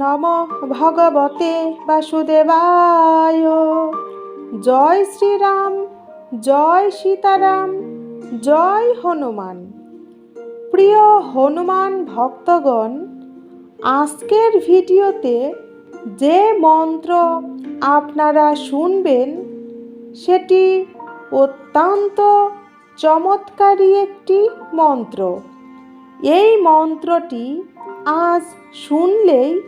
নম ভগবতে বাসুদেবায়। জয় শ্রীরাম, জয় সীতারাম, জয় হনুমান। প্রিয় হনুমান ভক্তগণ, আজকের ভিডিওতে যে মন্ত্র আপনারা শুনবেন, সেটি অত্যন্ত চমৎকারী একটি মন্ত্র। এই মন্ত্রটি আজ শুনলেই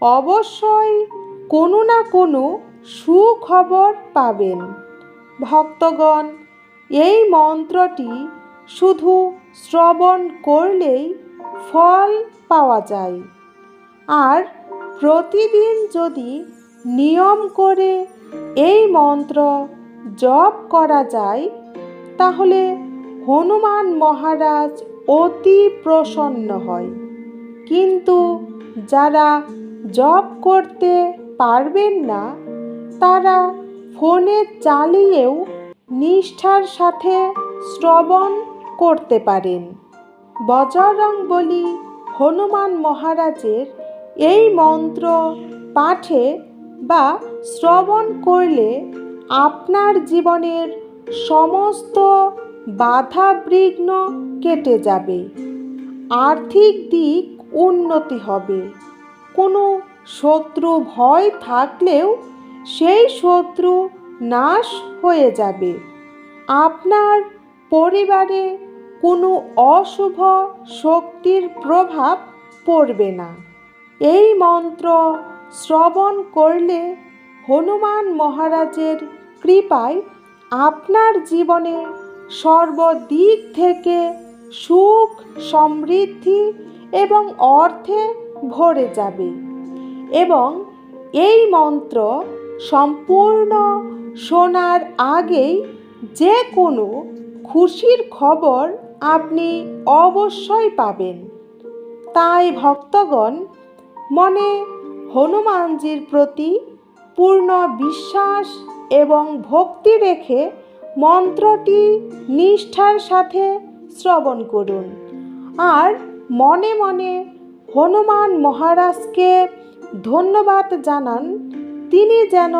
অবশ্যই কোনো না কোনো সুখবর পাবেন। ভক্তগণ, এই মন্ত্রটি শুধু শ্রবণ করলেই ফল পাওয়া যায়। আর প্রতিদিন যদি নিয়ম করে এই মন্ত্র জপ করা যায়, তাহলে হনুমান মহারাজ অতি প্রসন্ন হয়। কিন্তু যারা জব করতে পারবেন না, তারা ফোনে চালিয়েও নিষ্ঠার সাথে শ্রবণ করতে পারেন। বজরং বলি হনুমান মহারাজের এই মন্ত্র পাঠে বা শ্রবণ করলে আপনার জীবনের সমস্ত বাধা বিঘ্ন কেটে যাবে। আর্থিক দিক উন্নতি হবে। কোনো শত্রু ভয় থাকলেও সেই শত্রু নাশ হয়ে যাবে। আপনার পরিবারে কোনো অশুভ শক্তির প্রভাব পড়বে না। এই মন্ত্র শ্রবণ করলে হনুমান মহারাজের কৃপায় আপনার জীবনে সর্বদিক থেকে সুখ, সমৃদ্ধি এবং অর্থে ভরে যাবে। এবং এই মন্ত্র সম্পূর্ণ শোনার আগেই যে কোনো খুশির খবর আপনি অবশ্যই পাবেন। তাই ভক্তগণ, মনে হনুমানজির প্রতি পূর্ণ বিশ্বাস এবং ভক্তি রেখে মন্ত্রটি নিষ্ঠার সাথে শ্রবণ করুন। আর মনে মনে হনুমান মহারাজকে ধন্যবাদ জানান, তিনি যেন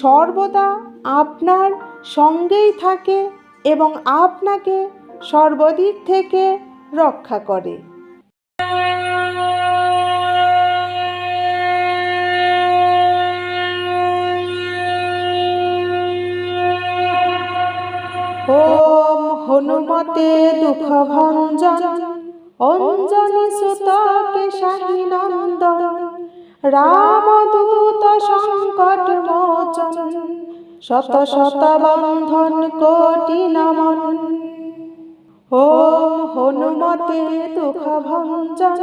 সর্বদা আপনার সঙ্গেই থাকে এবং আপনাকে সর্বদিক থেকে রক্ষা করে। ওম হনুমতে দুঃখ ভঞ্জন অঞ্জনি সুত কেশাহী নন্দন রামদূত সংকট মোচন, শত শত বন্ধন কোটি নমন। ওম হনুমতে দুঃখ ভঞ্জন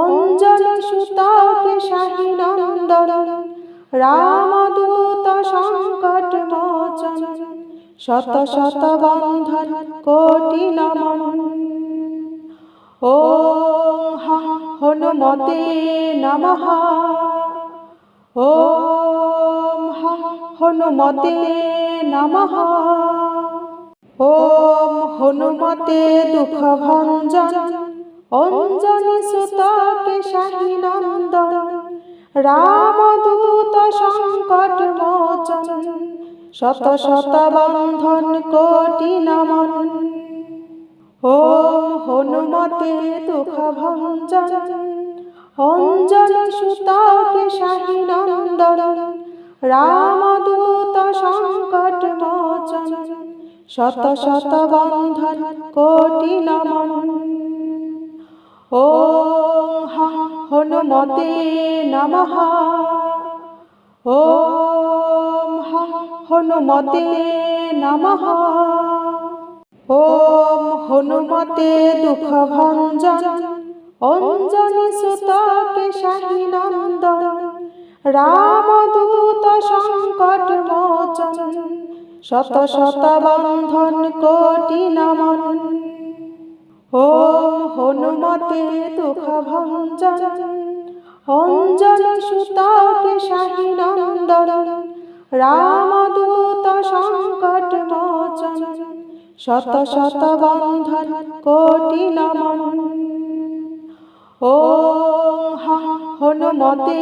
অঞ্জনি সুত কেশাহী নন্দন রামদূত সংকট মোচন। শত শত বন্ধন কোটি নমন। ও হনুমতে নমঃ। ও হনুমতে নমঃ। ওম হনুমতে দুঃখ ভঞ্জন অঞ্জনি সুত কেশাহী নন্দন। রামদূত সংকট মোচন। শত শত বন্ধন কোটি নমন। ওম হনুমতে দুঃখ ভঞ্জন অঞ্জলি সুত কেশাহী নন্দন। রামদূত সংকট মোচন। শত শত বন্ধন কোটি নমন। ওম হনুমতে নমঃ। ওম হনুমতে নমঃ। ওম হনুমতে দুঃখ ভঞ্জন অঞ্জনি সুত কেশাহী নন্দন। রামদূত সংকট মোচন। শত শত বন্ধন কোটি নমন। ওম হনুমতে দুঃখ ভঞ্জন অঞ্জলি সুত কেশাহী নন্দন। রামদূত সংকট মোচন শত শত বন্ধন কোটি নমন ও হনুমতে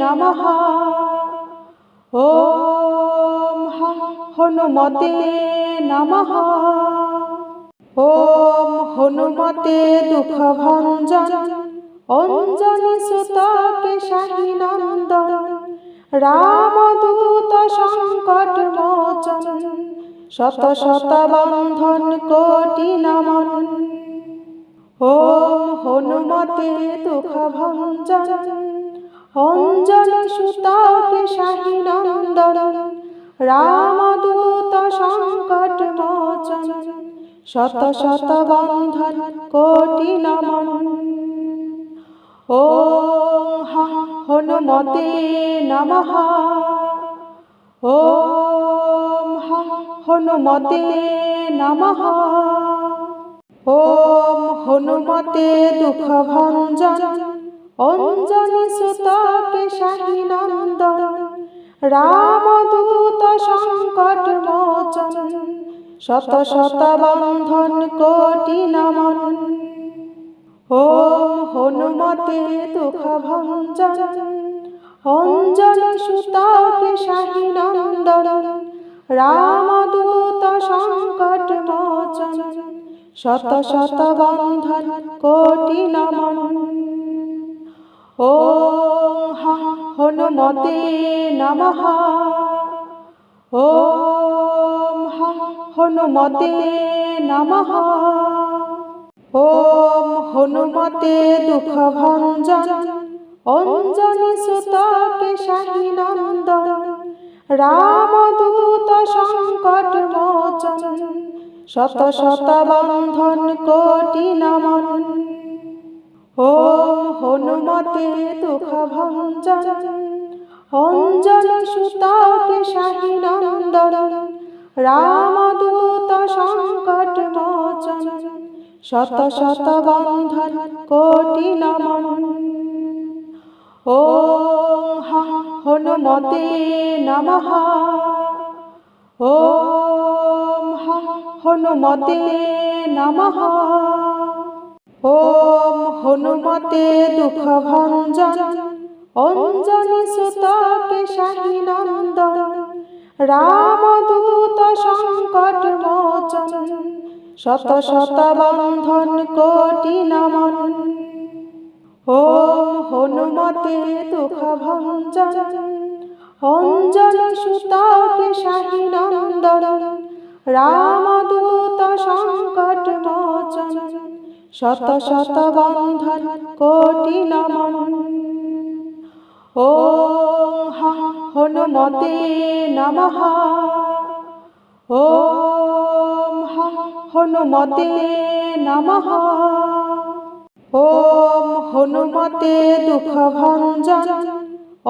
নমঃ ওম হনুমতে নমঃ ওম হনুমতে দুঃখ ভঞ্জন অঞ্জনি সুত কেশাহী নন্দন। রামদূত সংকট মোচন, শত শত বন্ধন কোটি নমন। ওম হনুমতে দুঃখ ভঞ্জন, অঞ্জলি সুত কেশাহী নন্দন। রামদূত সংকট মোচন, শত শত বন্ধন কোটি নমন। ওম হনুমতে নমঃ ওম হনুমতে নমঃ ওম হনুমতে দুঃখ ভঞ্জন অঞ্জনি সুত কেশাহী নন্দন রামদূত সংকট মোচন শত শত বন্ধন কোটি নমন ওম হনুমতে দুঃখ ভঞ্জন অঞ্জলি সুত কেশাহী নন্দন রামদূত সংকট মোচন, শত শত বন্ধন কোটি নমন। ওম হনুমতে নমঃ। ওম হনুমতে নমঃ। ওম হনুমতে দুঃখ ভঞ্জন অঞ্জনি সুত কেশাহী নন্দন রামদূত সংকট মোচন, শত শত বন্ধন কোটি নমন। ওম হনুমতে দুঃখ ভঞ্জন অঞ্জলি সুত কেশাহী নন্দন রামদূত সংকট মোচন শত শত বন্ধন কোটি নমন। ওম হনুমতে নমঃ। ওম হনুমতে নমঃ। ওম হনুমতে দুঃখ ভঞ্জন অঞ্জনি সুত কেশাহী নন্দন। রামদূত সংকট মোচন। শত শত বন্ধন কোটি নমন ওম হনুমতে দুঃখ ভঞ্জন অঞ্জলি সুত কেশাহী নন্দন রামদূত সংকট মোচন, শত শত বন্ধন কোটি নমন ওম হনুমতে নমঃ। ওম হনুমতে নমঃ। ওম হনুমতে দুঃখ ভঞ্জন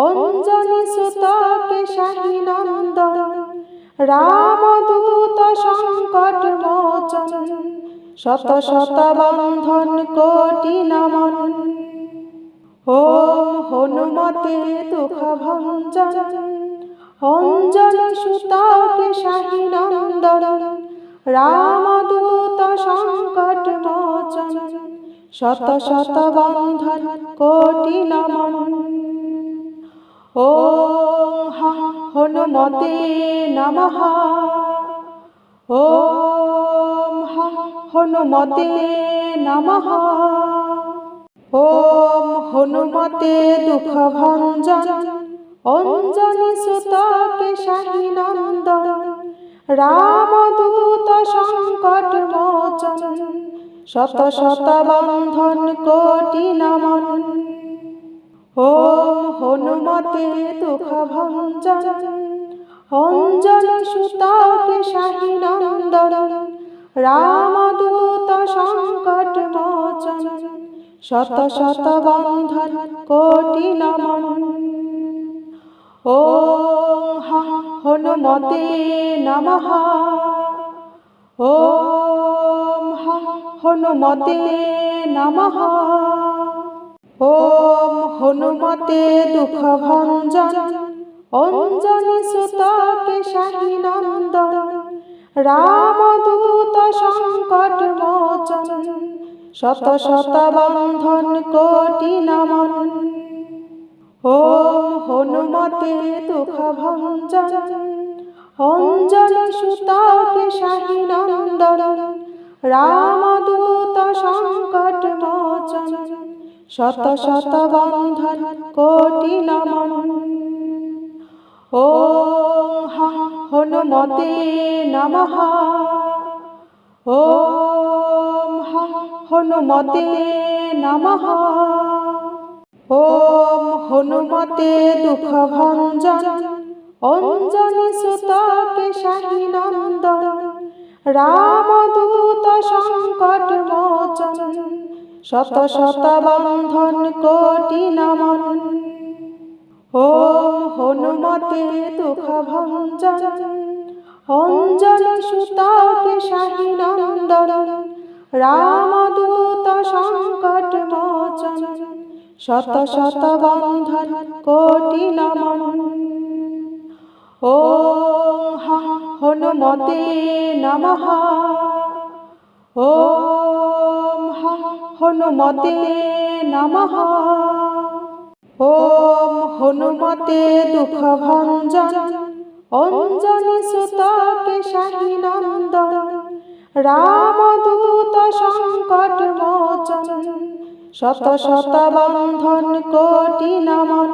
অঞ্জনি সুত কেশাহী নন্দন। রামদূত সংকট মোচন। শত শত বন্ধন কোটি নমন। ওম হনুমতে দুঃখ ভঞ্জন অঞ্জলি সুত কেশাহী নন্দন। রামদূত সংকট মোচন শত শত বন্ধন কোটি নমন ওম হনুমতে নমঃ। ওম, হনুমতে নমঃ। ওম, হনুমতে দুঃখ ভঞ্জন অঞ্জনি সুত কেশাহী নন্দন। রামদূত সংকট মোচন, শত শত বন্ধন কোটি নমন। ওম হনুমতে দুঃখ ভঞ্জন, অঞ্জলি সুত কেশাহী নন্দন। রামদূত সংকট মোচন, শত শত বন্ধন কোটি নমন। ওম হনুমতে নমঃ। ওম হনুমতে নমঃ। ওম হনুমতে দুঃখ ভঞ্জন অঞ্জনি সুত কেশাহী নন্দন। রামদূত সংকট মোচন। শত শত বন্ধন কোটি নমন। ওম হনুমতে দুঃখ ভঞ্জন অঞ্জলি সুতাকে শাহী রামদূত সংকট মোচন, শত শত বন্ধন কোটি নমন। ওম হনুমতে নমঃ ওম হনুমতে নমঃ ওম হনুমতে দুঃখ ভঞ্জন অঞ্জনি সুতকে শাহী নন্দন রামদূত সংকট মোচন, শত শত বন্ধন কোটি নমন। ওম হনুমতে দুঃখ ভঞ্জন অঞ্জলি সুতকে শাহী নন্দন রামদূত সংকট মোচন শত শত বন্ধন কোটি নমন। ও হনুমতে নমঃ। ও হনুমতে নমঃ। ওম হনুমতে দুঃখ ভঞ্জন অঞ্জনি সুতকে শাহী নন্দন। রামদূত সংকট মোচন। শত শত বন্ধন কোটি নমন।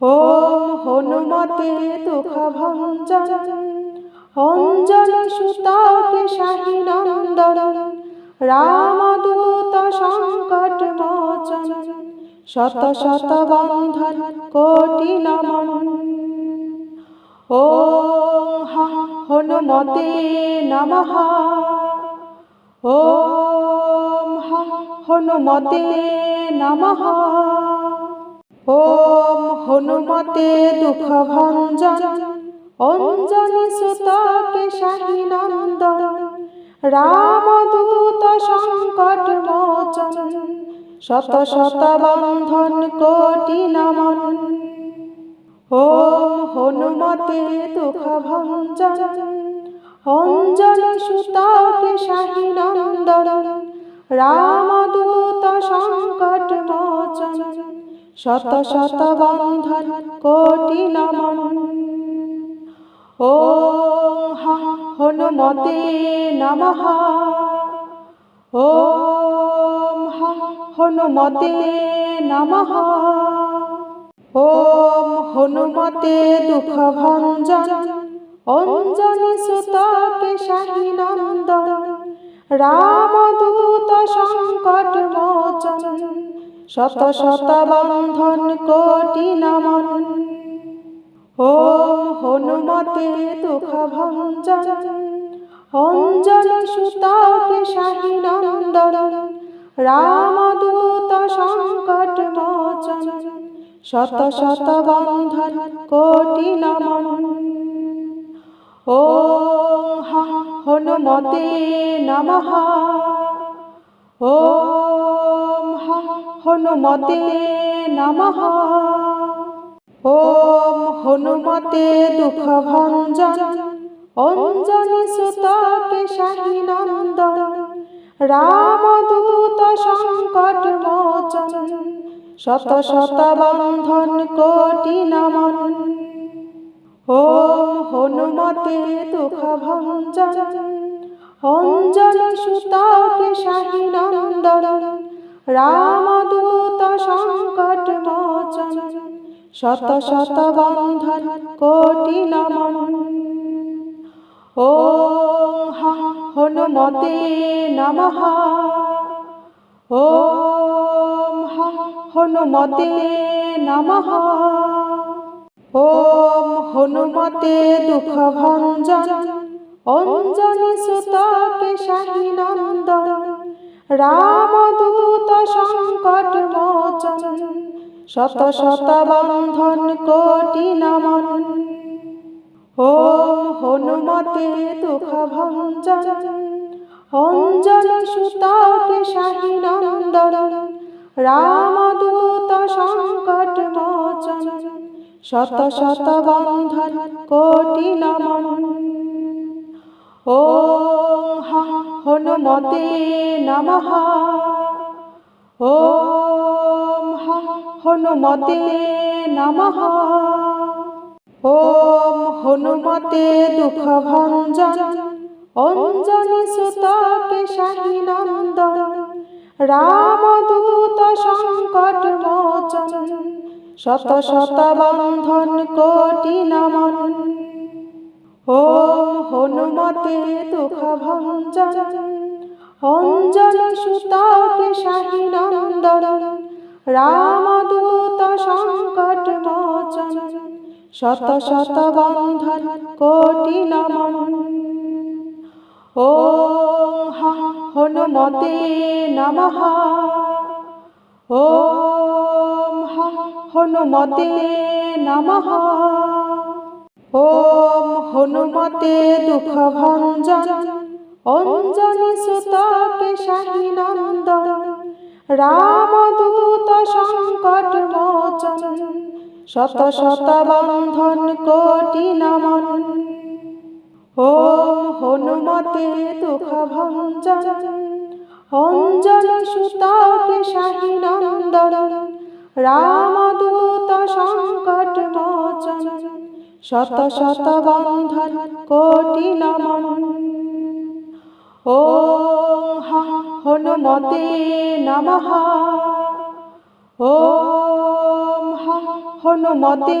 ওম হনুমতে দুঃখ ভঞ্জন অঞ্জলি সুতকে শাহী নন্দন, রামদূত সংকট মোচন, শত শত বন্ধন কোটি নমন। হ হনুমতে নমঃ। হ হনুমতে নমঃ। ওম হনুমতে দুঃখ ভঞ্জন অঞ্জনি সুতকে শাহী নন্দন। রামদূত সংকট মোচন। শত শত বন্ধন কোটি নমন। ওম হনুমতে দুঃখ ভঞ্জন অঞ্জলি সুতকে শাহী নন্দন। রামদূত সংকট মোচন, শত শত বন্ধন কোটি নমন। হ হনুমতে নমঃ। হ হনুমতে নমঃ। ওম হনুমতে দুঃখ ভঞ্জন অঞ্জনি সুতকে শাহী নন্দন। রামদূত সংকট মোচন, শত শত বন্ধন কোটি নমন। ওম হনুমতে দুঃখ ভঞ্জন অঞ্জলি সুতকে শাহী নন্দন। রামদূত সংকট মোচন, শত শত বন্ধন কোটি নমন। হনুমতে নমঃ। ওম হনুমতে দুঃখ ভঞ্জন অঞ্জনি সুতকে শাহী নন্দন। রামদূত সংকট মোচন। শত শত বন্ধন কোটি নমন। ওম হনুমতে দুঃখ ভঞ্জন অঞ্জলি সুতকে শাহী নন্দন রামদূত সংকট মোচন, শত শত বন্ধন কোটি নমন। ওম হনুমতে নমঃ। ওম হনুমতে নমঃ। ওম হনুমতে দুঃখ ভঞ্জন অঞ্জনি সুতকে শাহী নন্দন রামদূত সংকট মোচন, শত শত বন্ধন কোটি নমন। ওম হনুমতে দুঃখ ভঞ্জন অঞ্জলি সুতকে শাহী নন্দন রামদূত সংকট মোচন। শত শত বন্ধন কোটি নমন। ও হনুমতে নমঃ। হ হনুমতে নমঃ। ওম হনুমতে দুঃখ ভঞ্জন অঞ্জনি সুতকে শাহী নন্দন। রামদূত সংকট মোচন। শত শত বন্ধন কোটি নমন। ওম হনুমতে দুঃখ ভঞ্জন অঞ্জলি সুতকে শাহী নন্দন, রামদূত সংকট মোচন, শত শত বন্ধন কোটি নমন। ও হনুমতে নমঃ। ও হনুমতে নমঃ। ওম হনুমতে দুঃখ ভঞ্জন অঞ্জনি সুতকে শাহী নন্দন। রামদূত সংকট মোচন। শত শত বন্ধন কোটি নমন। ওম হনুমতে দুঃখ ভঞ্জন অঞ্জলি সুতকে শাহী নন্দন। রামদূত সংকট মোচন শত শত বন্ধন কোটি নমন ও হনুমতে নমঃ। ও হনুমতে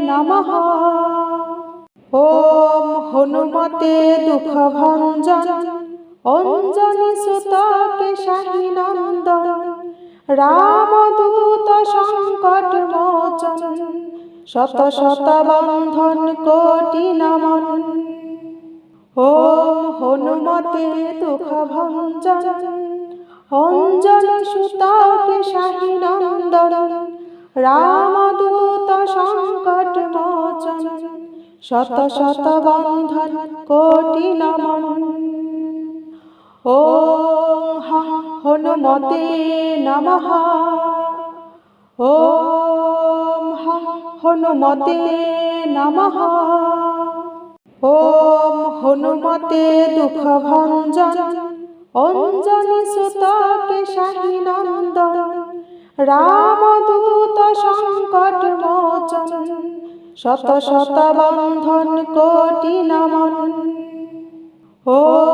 নমঃ। ওম হনুমতে দুঃখ ভঞ্জন অঞ্জনি সুতকে শাহী নন্দন। রামদূত সংকট মোচন, শত শত বন্ধন কোটি নমন। ওম হনুমতে দুঃখ ভঞ্জন, অঞ্জলি সুতকে শাহী নন্দন। রামদূত সংকট মোচন, শত শত বন্ধন কোটি নমন। ও হনুমতে নমঃ। ও হনুমতে নমঃ। ওম হনুমতে দুঃখ ভঞ্জন অঞ্জনি সুতকে শাহী নন্দন রামদূত সংকট মোচন। শত শত বন্ধন কোটি নমন। ওম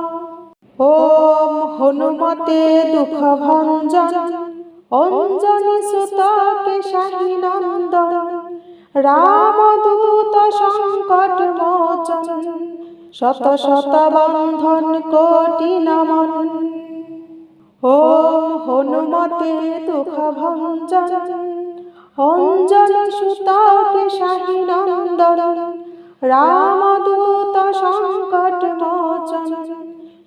ওম হনুমতে দুঃখ ভঞ্জন অঞ্জনি সুতকে শাহী নন্দন রামদূত সংকট মোচন, শত শত বন্ধন কোটি নমন। ওম হনুমতে দুঃখ ভঞ্জন অঞ্জলি সুতকে শাহী নন্দন রামদূত সংকট মোচন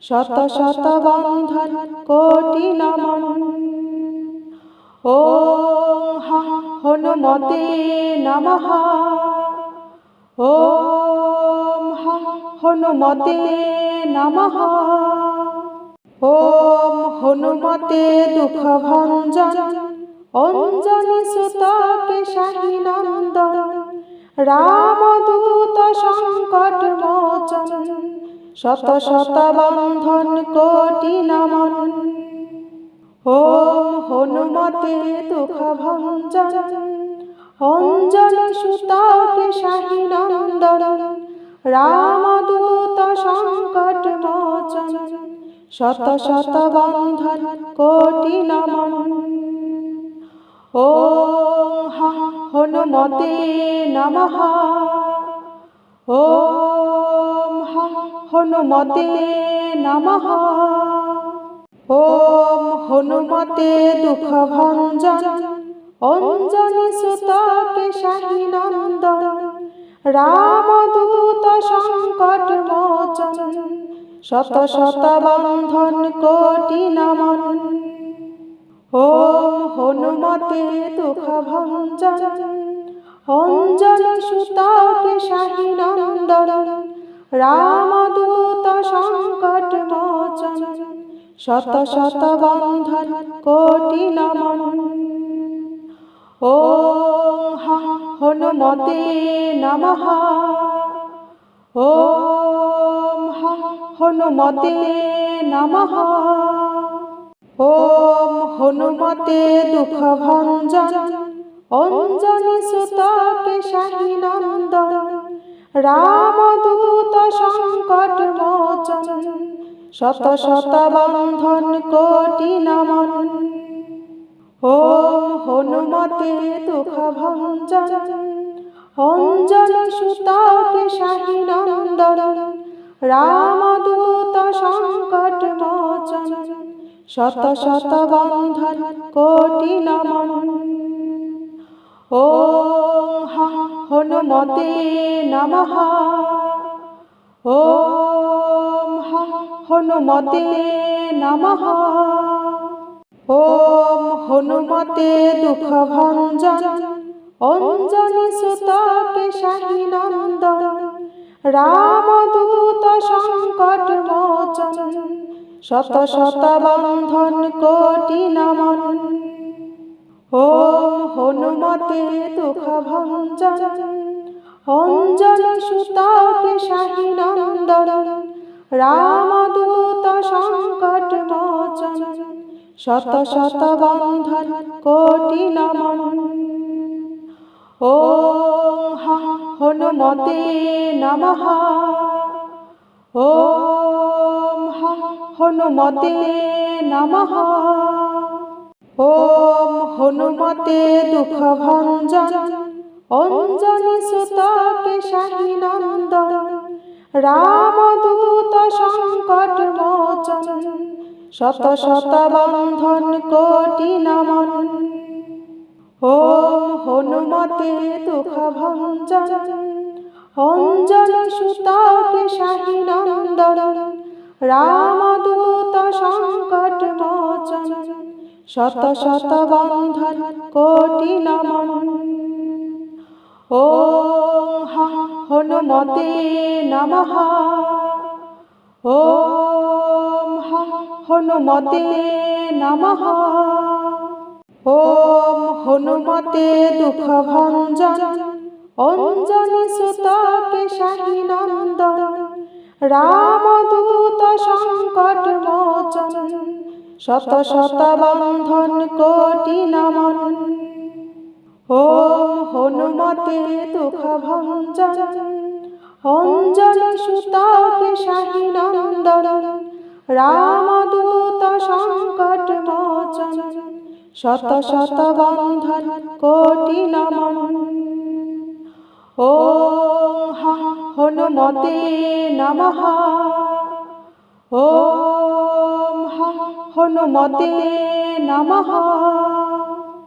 শত শত বন্ধন কোটি নমন। ও হনুমতে নমঃ। ও হনুমতে নমঃ। ওম, হনুমতে দুঃখ ভঞ্জন অঞ্জনি সুতকে শাহী নন্দন। রামদূত সংকট মোচন। শত শত বন্ধন কোটি নমন। ওম হনুমতে দুঃখ ভঞ্জন অঞ্জলি সুতকে শাহী নন্দন, রামদূত সংকট মোচন, শত শত বন্ধন কোটি নমন। ও হনুমতে নমঃ। ও হনুমতে নমঃ। ওম হনুমতে দুঃখ ভঞ্জন অঞ্জনি সুতকে শাহী নন্দন। রামদূত সংকট মোচন। শত শত বন্ধন কোটি নমন। ওম হনুমতে দুঃখ ভঞ্জন অঞ্জলি সুতাকে শাহী নন্দন। সংকট মোচন, শত শত বন্ধন ও হনুমতে নমঃ। ও হনুমতে নমঃ। ওম হনুমতে দুঃখ ভঞ্জন অঞ্জনি সুতকে শাহী নন্দন। রামদূত সংকট মোচন শত শত বন্ধন কোটি নমন ওম হনুমতে দুঃখ ভঞ্জন অঞ্জলি সুতকে শাহী নন্দন রামদূত সংকট মোচন শত শত বন্ধন কোটি নমন ওম হনুমতে নমঃ। হনুমতে দুঃখ ভঞ্জন অঞ্জনি সুতকে শাহী নন্দন রামদূত সংকট মোচন শত শত বন্ধন কোটি নমন ওম হনুমতে দুঃখ ভঞ্জন অঞ্জলি সুতকে শাহী নন্দন, রামদূত সংকট মোচন, শত শত বন্ধন কোটি নমন। ওম হনুমতে নমঃ। ওম হনুমতে নমঃ। হনুমতে দুঃখ ভঞ্জন অঞ্জনি সুতকে শাহী নন্দন, রামদূত সংকট মোচন, শত শত বন্ধন কোটি নমন। ওম হনুমতে দুঃখ ভঞ্জন অঞ্জলি সুতকে শাহী নন্দন, রামদূত সংকট মোচন, শত শত বন্ধন কোটি নমন। ওম হনুমতে নমঃ। ওম হনুমতে নমঃ। ওম হনুমতে দুঃখ ভঞ্জন অঞ্জনি সুতকে শাহী নন্দন। রামদূত সংকট মোচন। শত শত বন্ধন কোটি নমন। হনুমতে দুঃখ ভঞ্জন অঞ্জলি সুতকে শাহী নন্দন রামদূত সংকট মোচন, শত শত বন্ধন কোটি নমন। হনুমতে হনুমতে নমঃ।